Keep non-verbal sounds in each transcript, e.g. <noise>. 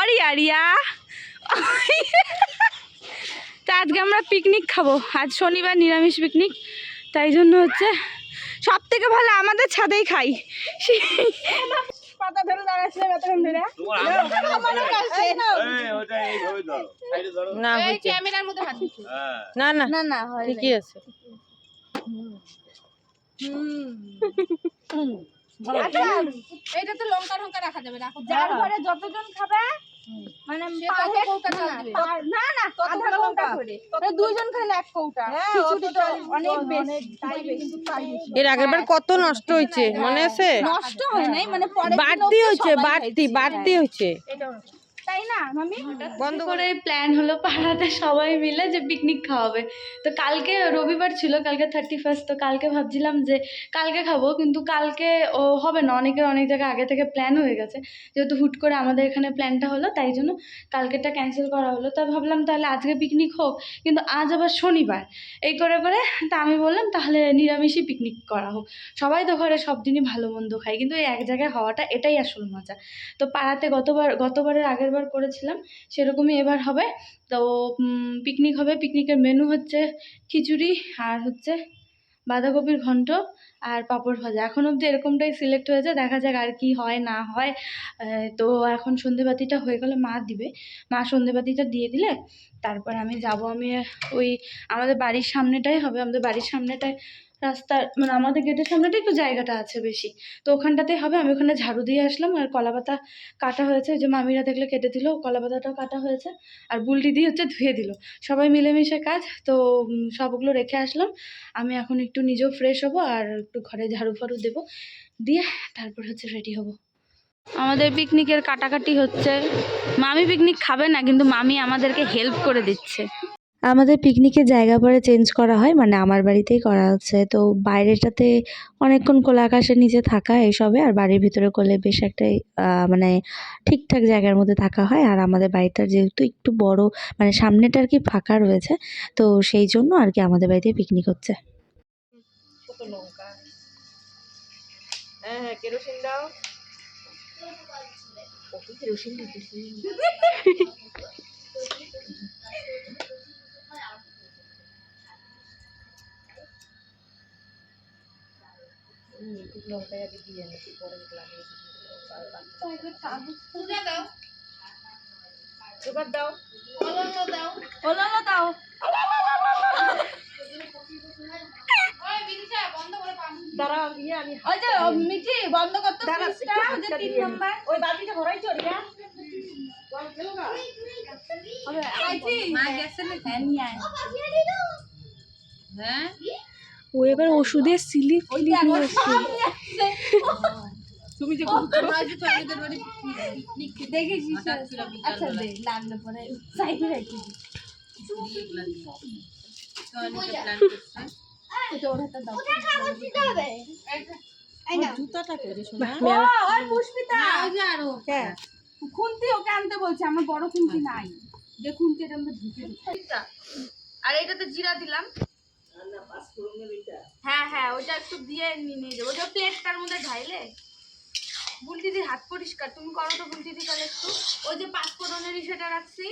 Aria Riya তা আজকে আমরা পিকনিক খাব। আজ শনিবার নিরামিষ পিকনিক তাই জন্য হচ্ছে সব থেকে ভালো আমাদের ছাদেই খাই। পাতা ধরে দাঁড়াচ্ছিল এতক্ষণ ধরে। না ক্যামেরার মধ্যে না না না না হয় ঠিকই আছে। এটা তো লঙ্কা লঙ্কা রাখা যাবে রাখো যার ঘরে যতজন খাবে মানে না না আধা কৌটা করে। মানে দুইজন খাইলে এক কৌটা অনেক এর আগের বার কত নষ্ট হয়েছে মনে আছে? নষ্ট হয় নাই মানে বাড়তি হয়েছে বাড়তি বাড়তি হয়েছে। তাই না মামি? বন্ধ করে প্ল্যান হলো পাড়াতে সবাই মিলে যে পিকনিক খাওয়াবে। তো কালকে রবিবার ছিল কালকে থার্টি ফার্স্ট তো কালকে ভাবছিলাম যে কালকে খাব কিন্তু কালকে ও হবে না অনেকের অনেক জায়গায় আগে থেকে প্ল্যান হয়ে গেছে। যেহেতু হুট করে আমাদের এখানে প্ল্যানটা হলো তাই জন্য কালকেটা ক্যান্সেল করা হলো। তা ভাবলাম তাহলে আজকে পিকনিক হোক কিন্তু আজ আবার শনিবার। এই করে করে তা আমি বললাম তাহলে নিরামিষই পিকনিক করা হোক। সবাই তো ঘরে সব দিনই ভালো মন্দ খায় কিন্তু এক জায়গায় হওয়াটা এটাই আসল মজা। তো পাড়াতে গতবার গতবারের আগের বার করেছিলাম, সেরকমই এবার হবে। তো পিকনিক হবে। পিকনিকের মেনু হচ্ছে খিচুড়ি আর হচ্ছে বাঁধাকপির ঘন্ট আর পাঁপড় ভাজা। এখন অবধি এরকমটাই সিলেক্ট হয়েছে। দেখা যাক আর কি হয়, না হয়। তো এখন সন্ধেবাতিটা হয়ে গেলে মা দিবে। মা সন্ধেবাতিটা দিয়ে দিলে তারপর আমি যাব। আমি ওই আমাদের বাড়ির সামনেটাই হবে। আমাদের বাড়ির সামনেটায় রাস্তার মানে আমাদের গেটের সামনেটাই একটু জায়গাটা আছে বেশি। তো ওখানটাতেই হবে, আমি ওখানে ঝাড়ু দিয়ে আসলাম আর কলা পাতা কাটা হয়েছে। যে মামিরা দেখলে কেটে দিল কলা পাতাটাও কাটা হয়েছে আর বুলটি দিয়ে হচ্ছে ধুয়ে দিল। সবাই মিলেমিশে কাজ, তো সবগুলো রেখে আসলাম। আমি এখন একটু নিজেও ফ্রেশ হব আর একটু ঘরে ঝাড়ু ফাড়ু দেবো। দিয়ে তারপর হচ্ছে রেডি হব। আমাদের পিকনিকের কাটাকাটি হচ্ছে। মামি পিকনিক খাবে না, কিন্তু মামি আমাদেরকে হেল্প করে দিচ্ছে। আমাদের পিকনিকের জায়গা পরে চেঞ্জ করা হয় মানে আমার বাড়িতেই করা হচ্ছে। তো বাইরেটাতে অনেকক্ষণ খোলা আকাশের নিচে থাকা এসবে, আর বাড়ির ভিতরে করলে বেশ একটা মানে ঠিকঠাক জায়গার মধ্যে থাকা হয়। আর আমাদের বাড়িটা যেহেতু একটু বড় মানে সামনেটা আর কি ফাঁকা রয়েছে, তো সেই জন্য আর কি আমাদের বাড়িতে পিকনিক হচ্ছে। হ্যাঁ হ্যাঁ কেরোসিন লঙ্কা আগে দিয়ে নিচ্ছি পরে লাগিয়ে এবার দাও ওলানো দাও দাঁড়াও ইয়ে আমি ওই যে মিঠি বন্ধ করতে ওই যে তিন নাম্বার ওই বালতিটা ভরাই চড়ি না মা গেছে না হ্যাঁ আয় হ্যাঁ ও এবার ওষুধের স্লিপ তুমি যে <laughs> আচ্ছা হ্যাঁ খুন্তি ওকে আনতে বলছে আমার বড় খুন্তি নাই। যে খুন্তি এটা আমরা ঢুকে আর এটাতে জিরা দিলাম। হ্যাঁ হ্যাঁ ওটা একটু দিয়ে নিয়ে যাব। ওটা প্লেটটার মধ্যে ঢাইলে। দিদি হাত পরিষ্কার, তুমি করো তো বুলটিদি তাহলে একটু। ওই যে পাঁচফোড়নের সেটা রাখছি,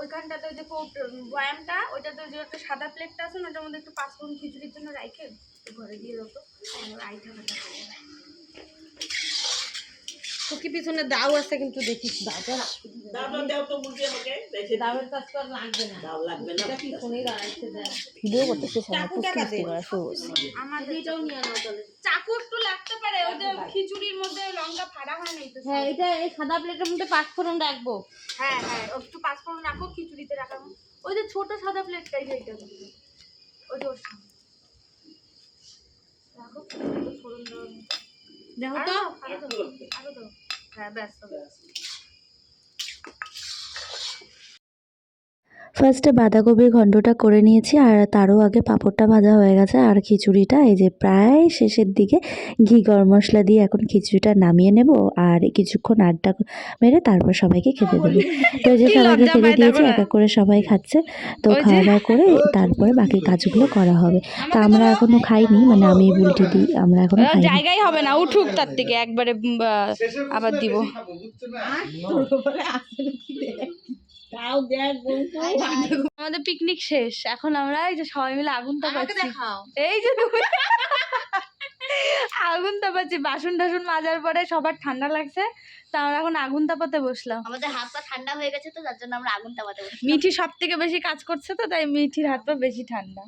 ওইখানটাতে ওই যে বয়ামটা, ওইটাতে ওই যে একটা সাদা প্লেটটা আছে না, ওটার মধ্যে একটু পাঁচফোড়ন খিচুড়ির জন্য রাখে ঘরে দিয়ে দেবো আইটা কি পিছনে দাও আছে কিন্তু দেখিস দাও দাওয়ের কাজ তো আর লাগবে না। এটা পিছনেই দাঁড়াইছে ভিডিও করতেছে চাকু একটু লাগতে পারে ওই যে খিচুড়ির মধ্যে লঙ্কা ফাড়া হয় নাই তো হ্যাঁ এটা এই সাদা প্লেটের মধ্যে পাঁচ ফোড়ন রাখব। হ্যাঁ হ্যাঁ ও একটু পাঁচফোড়ন রাখো খিচুড়িতে রাখা ওই যে ছোট সাদা প্লেটটাই যেটা ওই যে ওর সামনে। রাখো ফোড়ন দাও দেখো তো। হ্যাঁ ব্যাস ফার্স্টে বাঁধাকপির ঘন্টটা করে নিয়েছি আর তারও আগে পাঁপড়টা ভাজা হয়ে গেছে আর খিচুড়িটা এই যে প্রায় শেষের দিকে ঘি গরম মশলা দিয়ে এখন খিচুড়িটা নামিয়ে নেব আর কিছুক্ষণ আড্ডা মেরে তারপর সবাইকে খেতে দেবো। তো এই যে সবাইকে খেতে দিয়েছি এক এক করে সবাই খাচ্ছে। তো খাওয়া দাওয়া করে তারপরে বাকি কাজগুলো করা হবে। তা আমরা এখনও খাইনি মানে আমি বুলটি দিই আমরা এখনও খাইনি। জায়গাই হবে না উঠুক তার থেকে একবারে আবার দিব। আমাদের পিকনিক শেষ। এখন আমরা এই যে সবাই মিলে আগুন তাপাচ্ছি এই যে তুমি আগুন তাপাচ্ছি বাসন টাসন মাজার পরে সবার ঠান্ডা লাগছে। তা আমরা এখন আগুন তাপাতে বসলাম। আমাদের হাত পা ঠান্ডা হয়ে গেছে তো যার জন্য আমরা আগুন তাপাতে বসে মিঠি সব থেকে বেশি কাজ করছে তো তাই মিঠির হাত পা বেশি ঠান্ডা।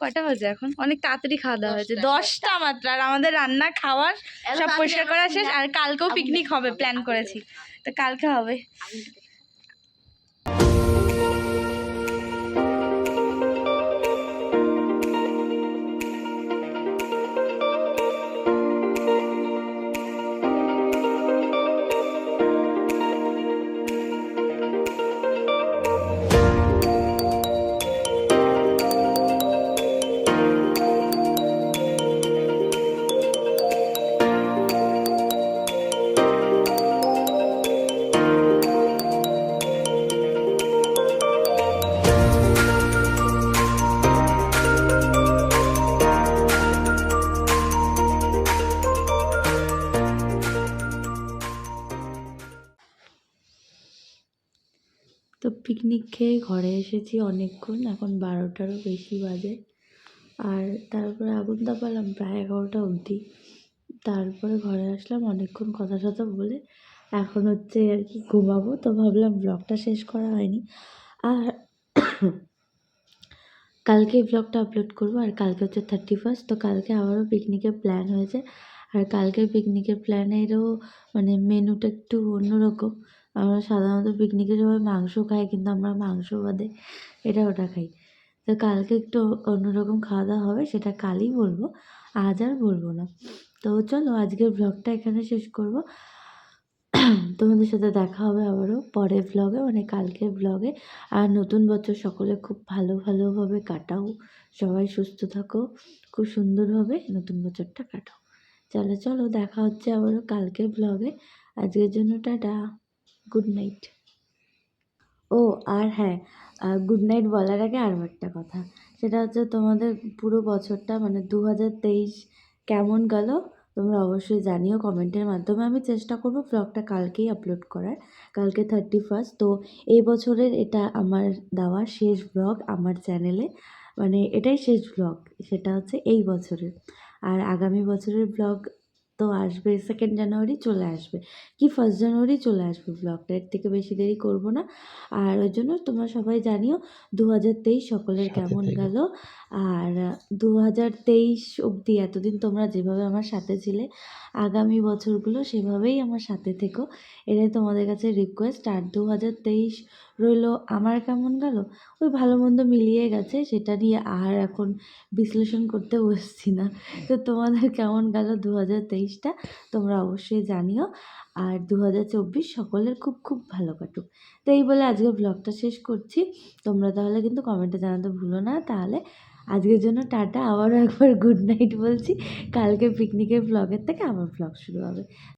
কয়টা বাজে এখন? অনেক তাড়াতাড়ি খাওয়া দাওয়া হয়েছে। দশটা। মাত্র। আর আমাদের রান্না খাওয়ার সব পরিষ্কার করা শেষ। আর কালকেও পিকনিক হবে প্ল্যান করেছি। তো কালকে হবে। খেয়ে ঘরে এসেছি অনেকক্ষণ, এখন বারোটারও বেশি বাজে। আর তারপরে আগুন তাপালাম প্রায় এগারোটা অবধি। তারপরে ঘরে আসলাম, অনেকক্ষণ কথা টথা বলে এখন হচ্ছে আর কি ঘুমাবো, তো ভাবলাম ব্লগটা শেষ করা হয়নি। আর কালকে ব্লগটা আপলোড করব, আর কালকে হচ্ছে থার্টি ফার্স্ট তো কালকে আবারও পিকনিকের প্ল্যান হয়েছে। আর কালকের পিকনিকের প্ল্যানেরও মানে মেনুটা একটু অন্যরকম। আমরা সাধারণত পিকনিকে সবাই মাংস খাই, কিন্তু আমরা মাংস বাদে এটা ওটা খাই। তো কালকে একটু অন্যরকম খাওয়া দাওয়া হবে, সেটা কালই বলব, আজ আর বলব না। তো চলো, আজকের ব্লগটা এখানে শেষ করব। তোমাদের সাথে দেখা হবে আবারও পরের ব্লগে মানে কালকের ব্লগে আর নতুন বছর সকলে খুব ভালো ভালোভাবে কাটাও। সবাই সুস্থ থাকো, খুব সুন্দরভাবে নতুন বছরটা কাটাও। চলো চলো, দেখা হচ্ছে আবারও কালকের ব্লগে আজকের জন্য টাটা। গুড নাইট ও, আর হ্যাঁ গুড নাইট বলার আগে আরও একটা কথা। সেটা হচ্ছে তোমাদের পুরো বছরটা মানে দু হাজার তেইশ কেমন গেল, তোমরা অবশ্যই জানিও কমেন্টের মাধ্যমে। আমি চেষ্টা করব ব্লগটা কালকেই আপলোড করার, কালকে থার্টি ফার্স্ট তো এই বছরের এটা আমার দেওয়া শেষ ব্লগ আমার চ্যানেলে মানে এটাই শেষ ব্লগ সেটা হচ্ছে এই বছরের। আর আগামী বছরের ব্লগ তো আসবে সেকেন্ড জানুয়ারি চলে আসবে। কি ফার্স্ট জানুয়ারি চলে আসবে ব্লগটা এর থেকে বেশি দেরি করব না। আর ওই জন্য তোমরা সবাই জানিও দু হাজার তেইশ সকলের কেমন গেল? আর দু হাজার তেইশ অবধি এতদিন তোমরা যেভাবে আমার সাথে ছিলে আগামী বছরগুলো সেভাবেই আমার সাথে থেকো। এটাই তোমাদের কাছে রিকোয়েস্ট আর দু হাজার তেইশ রইল, আমার কেমন গেল? ওই ভালো মন্দ মিলিয়ে গেছে, সেটা নিয়ে আর এখন বিশ্লেষণ করতে বসছি না। তো তোমাদের কেমন গেল দু হাজার তেইশটা? তোমরা অবশ্যই জানিও। আর দু হাজার চব্বিশ সকলের খুব খুব ভালো কাটুক। তো এই বলে আজকে ব্লগটা শেষ করছি। তোমরা তাহলে কিন্তু কমেন্টে জানাতে ভুলো না। তাহলে আজকের জন্য টাটা। আবারও একবার গুড নাইট বলছি। কালকে পিকনিকের ব্লগের থেকে আবার ব্লগ শুরু হবে।